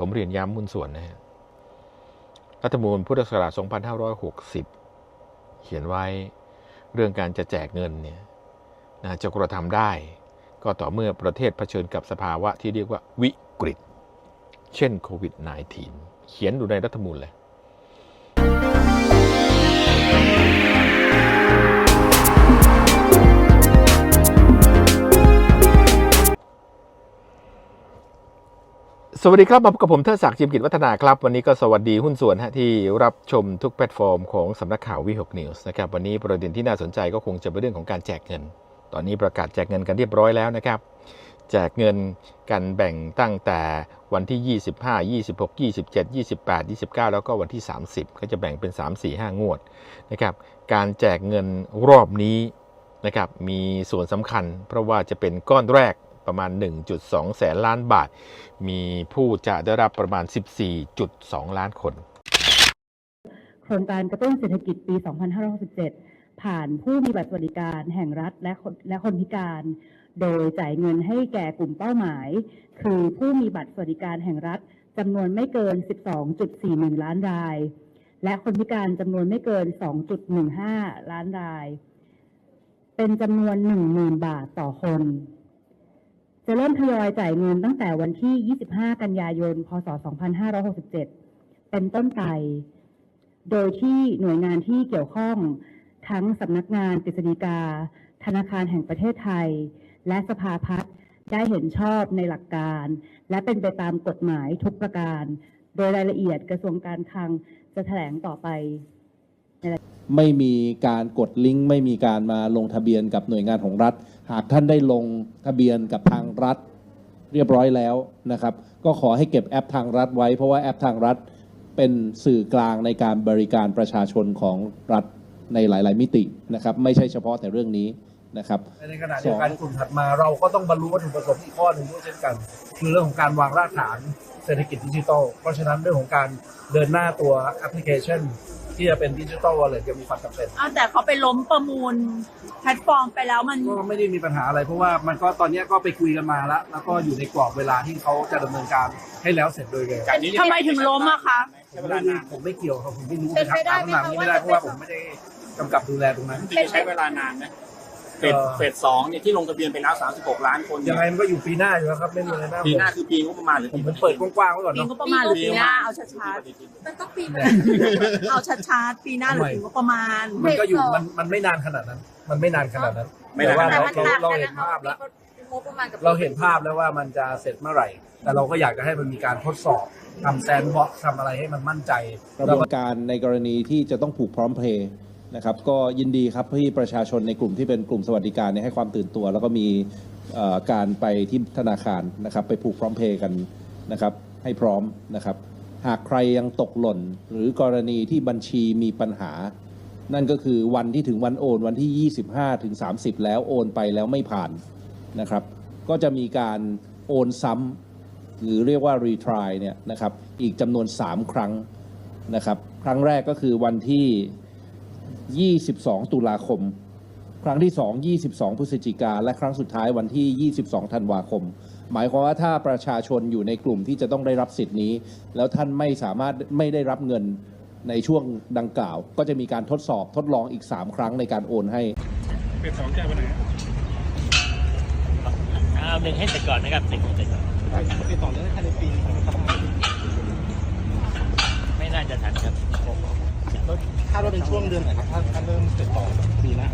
ผมเรียนย้ำมุนส่วนนะฮะรัฐธรรมนูญพุทธศักราช 2560 เขียนไว้เรื่องการจะแจกเงินเนี่ยนะจะกระทำได้ ก็ต่อเมื่อประเทศเผชิญกับสภาวะที่เรียกว่าวิกฤต เช่นโควิด -19 เขียนอยู่ในรัฐธรรมนูญเลย สวัสดีครับ มาพบกับผมเทิดศักดิ์จิมกิจวัฒนาครับ วันนี้ก็สวัสดีหุ้นส่วนฮะที่รับชมทุกแพลตฟอร์มของสำนักข่าววิหกนิวส์นะครับวันนี้ประเด็นที่น่าสนใจก็คงจะเป็นเรื่องของการแจกเงิน ตอนนี้ประกาศแจกเงินกันเรียบร้อยแล้วนะครับ แจกเงินกันแบ่งตั้งแต่วันที่ 25 26 27 28 29 แล้วก็วันที่ 30 ก็จะแบ่งเป็น 3 4 5 งวดนะครับการแจกเงินรอบนี้นะครับมีส่วนสำคัญ เพราะว่าจะเป็นก้อนแรก ประมาณ 1.2 แสนล้านบาท มีผู้จะได้รับประมาณ 14.2 ล้านคน โครงการกระตุ้นเศรษฐกิจปี 2567 ผ่านผู้มีบัตรสวัสดิการแห่งรัฐและคนและคนพิการ โดยจ่ายเงินให้แก่กลุ่มเป้าหมาย คือผู้มีบัตรสวัสดิการแห่งรัฐจำนวนไม่เกิน 12.41 ล้านราย และคนพิการจำนวนไม่เกิน 2.15 ล้านราย เป็นจำนวน 10,000 บาทต่อคน จะเริ่มทยอยจ่ายเงินตั้งแต่วันที่ 25 กันยายน พศ 2567 เป็นต้นไป โดยที่หน่วยงานที่เกี่ยวข้องทั้งสำนักงานกฤษฎีกา ธนาคารแห่งประเทศไทย และสภาพัฒน์ได้เห็นชอบในหลักการ และเป็นไปตามกฎหมายทุกประการ โดยรายละเอียดกระทรวงการคลังจะแถลงต่อไป ไม่มีการกดลิงก์ไม่มีการมาลงทะเบียนกับหน่วยงานของรัฐ หากท่านได้ลงทะเบียนกับทางรัฐเรียบร้อยแล้วนะครับ ก็ขอให้เก็บแอปทางรัฐไว้ เพราะว่าแอปทางรัฐเป็นสื่อกลางในการบริการประชาชนของรัฐในหลาย ๆ มิตินะครับ ไม่ใช่เฉพาะแต่เรื่องนี้นะครับในขณะเดียวกันกลุ่มถัดมาเราก็ต้องบรรลุวัตถุประสงค์อีกข้อหนึ่งด้วยเช่นกัน คือเรื่องของการวางรากฐานเศรษฐกิจดิจิทัล เพราะฉะนั้นเรื่องของการเดินหน้าตัวแอปพลิเคชัน ที่จะเป็นดิจิทัลวอลเล็ตยังมีความจำเป็นอ้าวแต่เขาไปล้มประมูลแพลตฟอร์มไปแล้วมัน ก็ไม่ได้มีปัญหาอะไร เพราะว่ามันก็ตอนนี้ก็ไปคุยกันมาแล้ว แล้วก็อยู่ในกรอบเวลาที่เขาจะดำเนินการให้แล้วเสร็จโดยเร็ว ทำไมถึงล้มอะคะ ผมไม่รู้ผมไม่เกี่ยวครับผมไม่รู้นะครับถามคำถามนี้ไม่ได้เพราะว่าผมไม่ได้กำกับดูแลตรงนั้นที่จะใช้เวลานานนะ เฟสเอ่อเฟสสองเนี่ยที่ลงทะเบียนไปแล้ว 36 ล้านคนยังไงมันก็อยู่ปีหน้าอยู่แล้วครับไม่มีอะไรน่าปีห่วหน้างคือปีงบประมาณหรือผมปีผมเปิดกว้างๆไว้ก่อนปีเนาะ งบประมาณหรือปีหน้าเอาชัดมันต้องปีๆเอาชัดๆปีหน้าหรือปีงบประมาณ มันก็อยู่มันมันไม่นานขนาดนั้น มันไม่นานขนาดนั้นไม่แต่นาน ว่าแต่เรามันเราต่างเรากันเห็นนะคะภาพแล้ว งบประมาณกับเราเห็นภาพแล้วว่ามันจะเสร็จเมื่อไหร่ แต่เราก็อยากจะให้มันมีการทดสอบทำแซนด์บ็อกซ์ทำอะไรให้มันมั่นใจกระบวนการในกรณีที่จะต้องผูกพร้อมเพย์ นะครับก็ยินดีครับที่ประชาชนในกลุ่มที่เป็นกลุ่มสวัสดิการเนี่ยให้ความตื่นตัว แล้วก็มีการไปที่ธนาคารนะครับไปผูกพร้อมเพย์กันนะครับให้พร้อมนะครับ หากใครยังตกหล่น หรือกรณีที่บัญชีมีปัญหา นั่นก็คือวันที่ถึงวันโอน วันที่ 25 ถึง 30 แล้วโอนไปแล้วไม่ผ่านนะครับ ก็จะมีการโอนซ้ำหรือเรียกว่า retry เนี่ยนะครับอีกจำนวน 3 ครั้งนะครับ ครั้งแรกก็คือวันที่ 22 ตุลาคม ครั้งที่ 2 22 พฤศจิกา และครั้งสุดท้ายวันที่ 22 ธันวาคม หมายความว่าถ้าประชาชนอยู่ในกลุ่มที่จะต้องได้รับสิทธิ์นี้ แล้วท่านไม่สามารถไม่ได้รับเงินในช่วงดังกล่าว ก็จะมีการทดสอบทดลองอีก 3 ครั้งในการโอนให้เอาหนึ่งให้เสร็จก่อนนะครับหนึ่งให้เสร็จก่อนติดต่อเรื่องภายในปีไม่น่าจะทันครับ คาดว่าเป็นช่วงเดือนไหนครับถ้าถ้าเริ่มติดต่อปีหน้า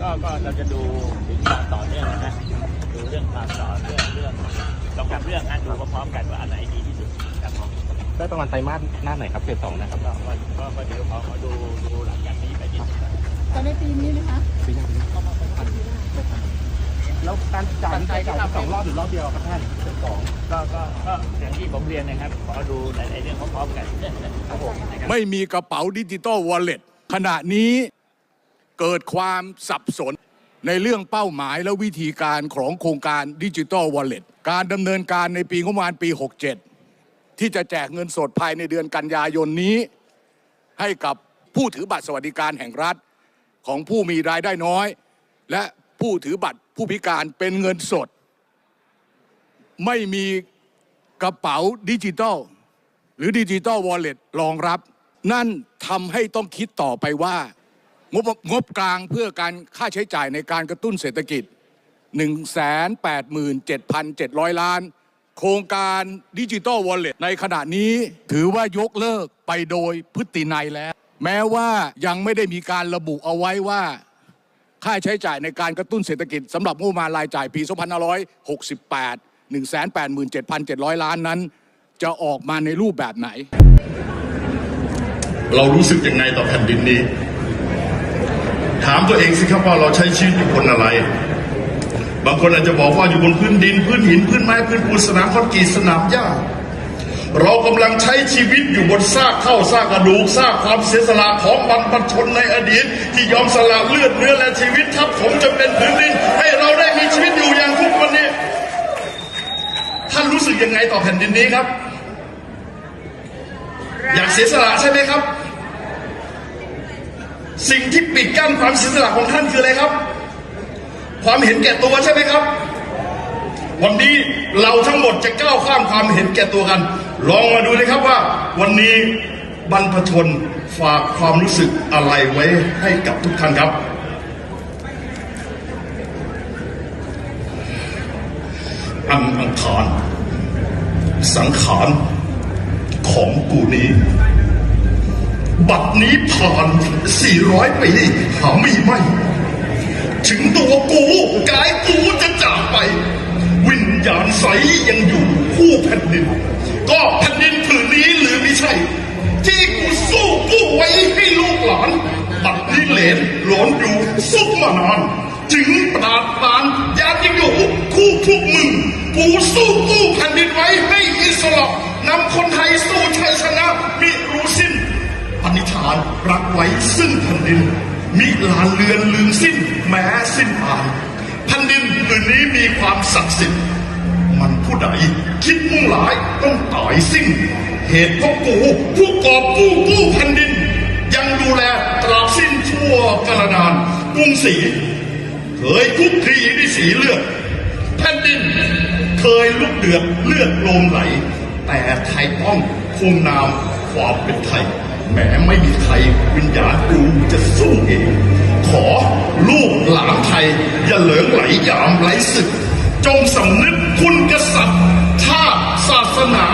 ก็ก็เราจะดูถึงความต่อเนื่องนะดูเรื่องความต่อเนื่องเรื่องสองสามเรื่องนะดูพร้อมๆกันว่าอันไหนดีที่สุดครับผมได้ประมาณไตรมาสหน้าไหนครับเฟสสองนะครับก็ก็ก็ก็เดี๋ยวขอขอดูดูหลังจากนี้ไปนิดนึงจะในปีนี้ไหมคะ แล้วการจ่ายจ่ายจ่ายสองรอบหรือรอบเดียวครับท่านเฟสสองก็ก็ก็อย่างที่ผมเรียนนะครับขอดูหลายๆเรื่องพร้อมๆกันครับผมนะครับไม่มีกระเป๋าดิจิตอลวอลเล็ตขณะนี้เกิดความสับสนในเรื่องเป้าหมายและวิธีการของโครงการดิจิตอลวอลเล็ตการดำเนินการในปีงบประมาณปี 67 ที่จะแจกเงินสดภายในเดือนกันยายนนี้ ให้กับผู้ถือบัตรสวัสดิการแห่งรัฐของผู้มีรายได้น้อย และผู้ถือบัตร ผู้พิการเป็นเงินสด ไม่มีกระเป๋าดิจิตอลหรือดิจิตอลวอลเล็ตรองรับ นั่นทำให้ต้องคิดต่อไปว่า งบงบกลางเพื่อการค่าใช้จ่ายในการกระตุ้นเศรษฐกิจ 187,700 ล้าน โครงการดิจิ t a ลวอลเล็ตในขณะนี้ถือว่ายกเลิกไปโดยพฤตินัยแล้ว แม้ว่ายังไม่ได้มีการระบุเอาไว้ว่า ค่าใช้จ่ายในการกระตุ้นเศรษฐกิจสำหรับงบประมาณรายจ่ายปี 2568 187,700 ล้านนั้น จะออกมาในรูปแบบไหน เรารู้สึกยังไงต่อแผ่นดินนี้ ถามตัวเองสิครับว่าเราใช้ชีวิตอยู่บนอะไร บางคนอาจจะบอกว่าอยู่บนพื้นดิน พื้นหิน พื้นไม้ พื้นปูนสนามคอนกรีตสนามหญ้า เรากำลังใช้ชีวิตอยู่บนซากเท่าซากกระดูกซากความเสียสละของบรรพชนในอดีต ที่ยอมสละเลือดเนื้อและชีวิตทับผมจะเป็นพื้นดิน ให้เราได้มีชีวิตอยู่อย่างทุกวันนี้ ท่านรู้สึกยังไงต่อแผ่นดินนี้ครับ อยากเสียสละใช่ไหมครับ สิ่งที่ปิดกั้นความเสียสละของท่านคืออะไรครับ ความเห็นแก่ตัวใช่ไหมครับ วันนี้เราทั้งหมดจะก้าวข้ามความเห็นแก่ตัวกัน ลองมาดูเลยครับว่าวันนี้บรรพชนฝากความรู้สึกอะไรไว้ให้กับทุกท่านครับ อังอังคาร สังขารของกูนี้ บัดนี้ผ่าน 400 ปีหาไม่ไหมถึงตัวกูกายกูจะจากไป วิญญาณใสยังอยู่คู่แผ่นดิน ก็แผ่นดินผืนนี้หรือไม่ใช่ ที่กูสู้กู้ไว้ให้ลูกหลานบัดนี้เหลนหลอนอยู่สุกมานานถึงปราดปรานยานยังอยู่คู่พวกมึงกูสู้กู้แผ่นดินไว้ให้อิสระนำคนไทยสู้ชัยชนะมิรู้สิ้นปณิธานรักไว้ซึ่งแผ่นดิน มิลานเลือนลืมสิ้นแม้สิ้นอายแผ่นดินผืนนี้มีความศักดิ์สิทธิ์ ผู้ใดคิดมุ่งหลายต้องตายสิ้น เหตุเพราะกู ผู้กอบกู้กู้แผ่นดิน ยังดูแลตราบสิ้นชั่วกาลนานกรุงศรีเคยคุกคีด้วยสีเลือดแผ่นดิน เคยลุกเดือดเลือดโลมไหล แต่ไทยต้องคงนามความเป็นไทยแม้ไม่มีใครวิญญาณกูจะสู้เอง ขอลูกหลานไทย อย่าเหลิงไหลยามไหลศึก จงสำนึกคุณกษัตริย์ชาติศาสนา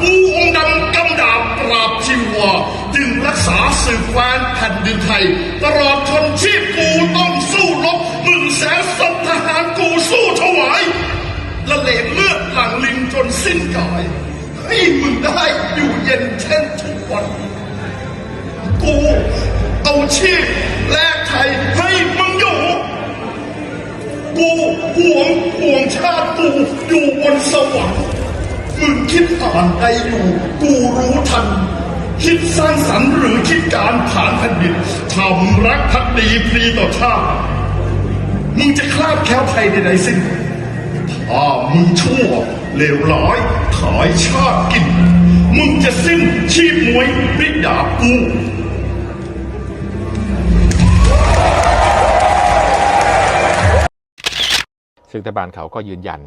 กูองค์ดำกำดาบปราบชีวาจึงรักษาสืบแวนแผ่นดินไทย ตลอดทนชีพกูต้องสู้รบหมื่นแสนศพทหารกูสู้ถวายละเลงเลือดหลังลิงจนสิ้นกายให้มึงได้อยู่เย็นเช่นทุกวัน กูเอาชีพแลกไทยให้ ห่วงห่วงชาติกูอยู่บนสวรรค์มึงคิดอ่านใดอยู่กูรู้ทัน คิดสร้างสรรค์หรือคิดการผ่านแผ่นดินทำรักพักดีพรีต่อชาติมึงจะคลาดแคล้วภัยใดๆสิ้นถ้ามึงชั่วเลวร้ายขายชาติกิน มึงจะสิ้นชีพมวยบิดากู ซึ่งรัฐบาลเขาก็ยืนยัน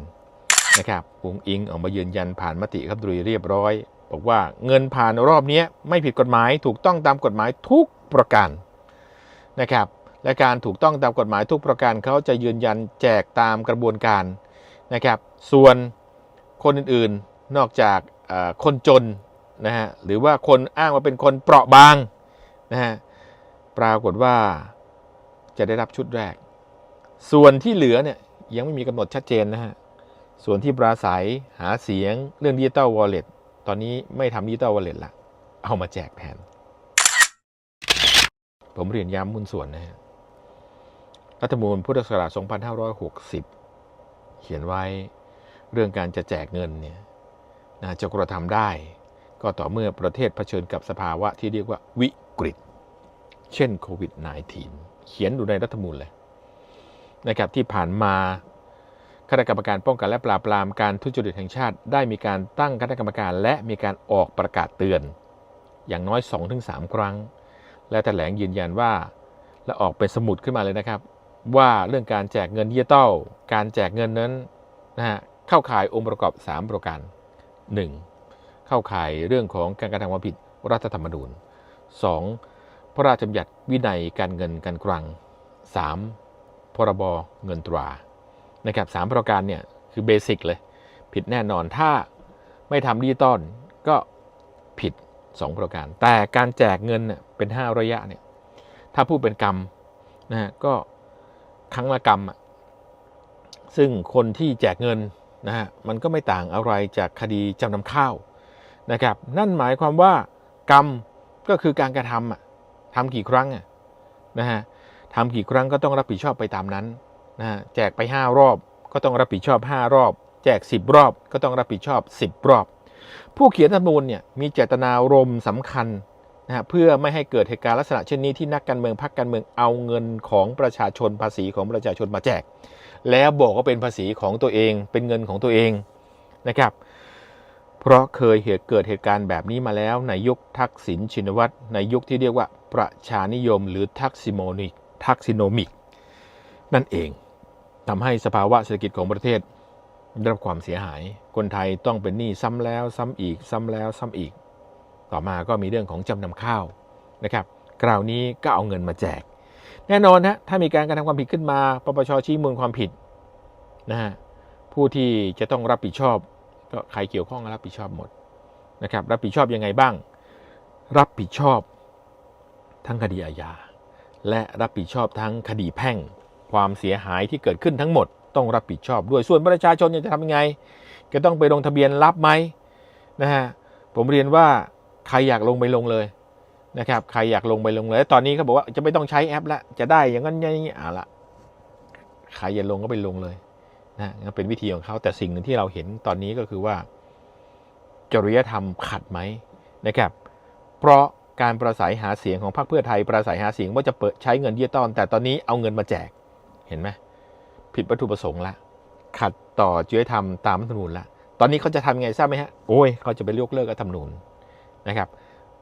นะครับปุงอิงออกมายืนยันผ่านมติครัฐมนตรีเรียบร้อย บอกว่าเงินผ่านรอบนี้ไม่ผิดกฎหมายถูกต้องตามกฎหมายทุกประการนะครับและการถูกต้องตามกฎหมายทุกประการเขาจะยืนยันแจกตามกระบวนการนะครับส่วนคนอื่นๆนอกจากคนจนนะฮะหรือว่าคนอ้างว่าเป็นคนเปราะบางนะฮะปรากฏว่าจะได้รับชุดแรก ส่วนที่เหลือเนี่ย ยังไม่มีกำหนดชัดเจนนะฮะ ส่วนที่ปราศัยหาเสียงเรื่องดิจิตอลวอลเล็ตตอนนี้ไม่ทำดิจิตอลวอลเล็ตละ เอามาแจกแทน ผมเรียนย้ำมุนส่วนนะฮะ รัฐธรรมนูญพุทธศักราช 2560 เขียนไว้เรื่องการจะแจกเงินเนี่ยนะจะกระทำได้ ก็ต่อเมื่อประเทศเผชิญกับสภาวะที่เรียกว่าวิกฤต เช่นโควิด -19 เขียนอยู่ในรัฐธรรมนูญเลย นะครับที่ผ่านมาคณะกรรมการป้องกันและปราบปรามการทุจริตแห่งชาติ ได้มีการตั้งคณะกรรมการและมีการออกประกาศเตือน อย่างน้อย 2-3 ครั้ง และแถลงยืนยันว่า และออกเป็นสมุดขึ้นมาเลยนะครับ ว่าเรื่องการแจกเงินดิจิตอลการแจกเงินนั้นนะฮะเข้าข่ายองค์ประกอบ 3 ประการ 1. เข้าข่ายเรื่องของการกระทำความผิดรัฐธรรมนูญ 2. พระราชบัญญัติวินัยการเงินการคลัง 3. พรบเงินตรานะครับสามประการเนี่ยคือเบสิกเลย ผิดแน่นอนถ้าไม่ทำดิจิตอลก็ผิด 2 ประการ แต่การแจกเงินเนี่ยเป็น 5 ระยะเนี่ยถ้าพูดเป็นกรรมนะฮะก็ครั้งละกรรมอะซึ่งคนที่แจกเงินนะฮะมันก็ไม่ต่างอะไรจากคดีจำนำข้าวนะครับนั่นหมายความว่ากรรมก็คือการกระทำอะทำกี่ครั้งอะนะฮะ ทำกี่ครั้งก็ต้องรับผิดชอบไปตามนั้นนะแจกไป 5 รอบก็ต้องรับผิดชอบ 5 รอบ แจก 10 รอบก็ต้องรับผิดชอบ 10 รอบ ผู้เขียนรัฐธรรมนูญเนี่ยมีเจตนารมณ์สำคัญนะฮะเพื่อไม่ให้เกิดเหตุการณ์ลักษณะเช่นนี้ที่นักการเมืองพรรคการเมืองเอาเงินของประชาชนภาษีของประชาชนมาแจก แล้วบอกว่าเป็นภาษีของตัวเอง เป็นเงินของตัวเองนะครับ เพราะเคยเหตุเกิดเหตุการณ์แบบนี้มาแล้วในยุคทักษิณชินวัตรในยุคที่เรียกว่าประชานิยมหรือทักซิโมนิก ทักซิโนมิก นั่นเองทำให้สภาวะเศรษฐกิจของประเทศได้รับความเสียหาย คนไทยต้องเป็นหนี้ซ้ำแล้วซ้ำอีก ซ้ำแล้วซ้ำอีก ต่อมาก็มีเรื่องของจำนำข้าวนะครับคราวนี้ก็เอาเงินมาแจก แน่นอนนะถ้ามีการกระทำความผิดขึ้นมาปปชชี้มูลความผิดนะฮะผู้ที่จะต้องรับผิดชอบ ก็ใครเกี่ยวข้องรับผิดชอบหมดนะครับรับผิดชอบยังไงบ้าง รับผิดชอบทั้งคดีอาญา และรับผิดชอบทั้งคดีแพ่ง ความเสียหายที่เกิดขึ้นทั้งหมด ต้องรับผิดชอบด้วยส่วนประชาชนจะทำยังไงก็ต้องไปลงทะเบียนรับไหมนะฮะผมเรียนว่าใครอยากลงไปลงเลยนะครับใครอยากลงไปลงเลย ตอนนี้เขาบอกว่าจะไม่ต้องใช้แอปแล้วจะได้อย่างนั้นอย่างนี้อะละใครอยากลงก็ไปลงเลยนะนั่นเป็นวิธีของเขาแต่สิ่งหนึ่งที่เราเห็นตอนนี้ก็คือว่า จริยธรรมขัดไหมนะครับ เพราะ การประสัยหาเสียงของพรรคเพื่อไทยประสัยหาเสียงว่าจะเปิดใช้เงินดิจิตอลแต่ตอนนี้เอาเงินมาแจกเห็นไหมผิดวัตถุประสงค์ละ ขัดต่อจริยธรรมตามรัฐธรรมนูญละ ตอนนี้เขาจะทำยังไงทราบไหมฮะโอ้ยเขาจะไปยกเลิกรัฐธรรมนูญนะครับ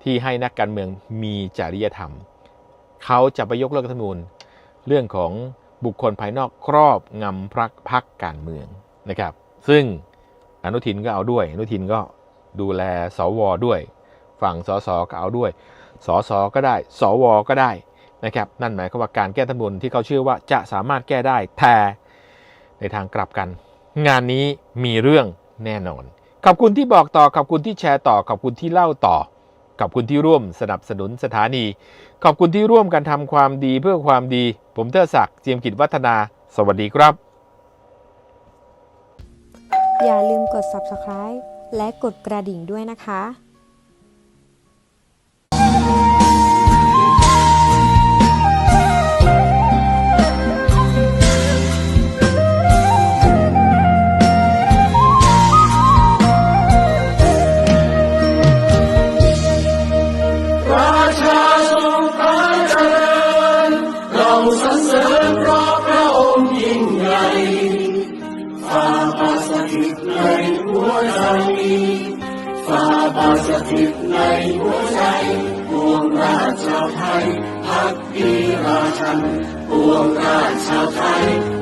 ที่ให้นักการเมืองมีจริยธรรม เขาจะไปยกเลิกรัฐธรรมนูญ เรื่องของบุคคลภายนอกครอบงำพรรคพักการเมืองนะครับ ซึ่งอนุทินก็เอาด้วย อนุทินก็ดูแลสวด้วย ฝั่งสสก็เอาด้วยสสก็ได้ สวก็ได้นะครับนั่นหมายความว่าการแก้รัฐธรรมนูญที่เขาเชื่อว่าจะสามารถแก้ได้แต่ในทางกลับกัน งานนี้มีเรื่องแน่นอน ขอบคุณที่บอกต่อขอบคุณที่แชร์ต่อขอบคุณที่เล่าต่อขอบคุณที่ร่วมสนับสนุนสถานี ขอบคุณที่ร่วมกันทำความดีเพื่อความดี ผมเทอศักดิ์เจียมกิจวัฒนา สวัสดีครับ อย่าลืมกด subscribe และกดกระดิ่งด้วยนะคะ ในหัวใจปวงราชชาวไทยพักดีราชันปวงราชชาวไทย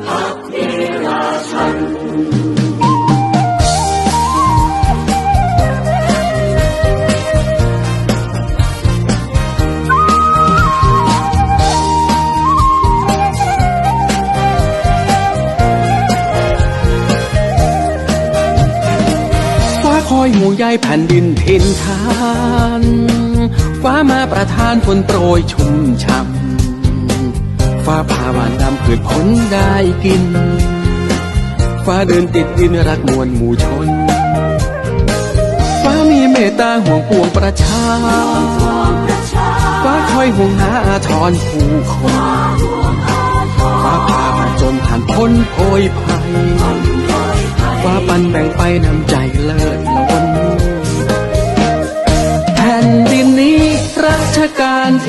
อยห่วงใยแผ่นดินทินทานฟ้ามาประทานฝนโปรยชุ่มช่ำฟ้าพาหวานนำพืชผลได้กิน ฟ้าเดินติดดินรักมวลหมู่ชน ฟ้ามีเมตตาห่วงปวงประชา ฟ้าคอยห่วงหาอาทรผู้คนฟ้าพามาจนผ่านพ้นโพยภัย ฟ้าปันแบ่งไปน้ำใจเลิศ